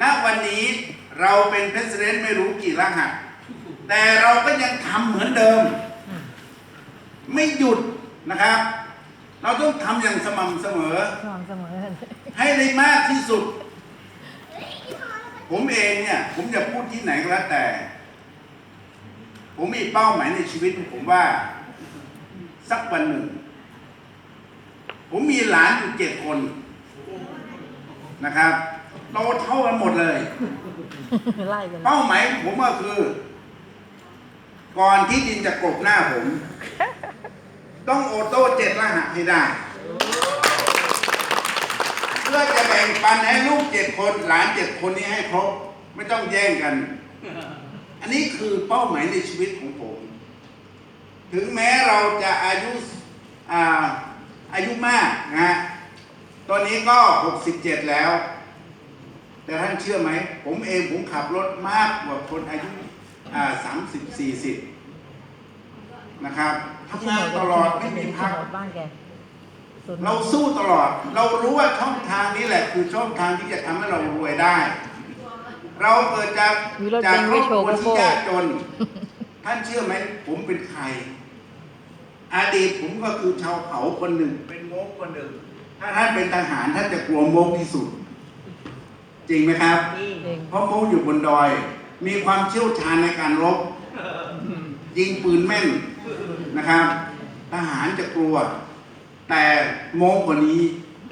ณวันนี้เราเป็นเพรสิดเนไม่รู้กี่รหัส แต่เราก็ยังทำเหมือนเดิม ไม่หยุดนะครับ เราต้องทำอย่างสม่ำเสมอ สม่ำเสมอ ให้ได้มากที่สุด ผมเองเนี่ย ผมจะพูดที่ไหนก็แล้วแต่ ผมมีเป้าหมายในชีวิตของผมว่า สักวันหนึ่ง ผมมีหลานอยู่เจ็ดคนนะครับ โตเท่ากันหมดเลยไล่กันเป้าหมายของผมก็คือ ก่อนที่ดินจะกลบหน้าผม ต้องโอโต้เจ็ดรหัสให้ได้ เพื่อจะแบ่งปันให้ลูกเจ็ดคนหลานเจ็ดคนนี้ให้ครบ ไม่ต้องแย่งกัน อันนี้คือเป้าหมายในชีวิตของผม ถึงแม้เราจะอายุอ่าอายุมากนะฮะตอนนี้ก็หกสิบเจ็ดแล้ว แต่ท่านเชื่อไหม ผมเองผมขับรถมากกว่าคนอายุสามสิบสี่สิบนะครับทำงานตลอดไม่มีพักโฉนดบ้านแกสุดเราสู้ตลอด เรารู้ว่าช่องทางนี้แหละ คือช่องทางที่จะทำให้เรารวยได้ เราเกิดจากมีรถจากเบนซ์ครไม่อบโชครัว์วก็ที่โก้ยากจน ท่านเชื่อไหม ผมเป็นใคร อดีตผมก็คือชาวเขาคนหนึ่ง เป็นโมกคนหนึ่ง ถ้าท่านเป็นทหารท่านจะกลัวโมกที่สุด จริงไหมครับเองเพราะโมกอยู่บนดอย มีความเชี่ยวชาญในการรบ ยิงปืนแม่นนะครับ ทหารจะกลัว แต่โมกกว่านี้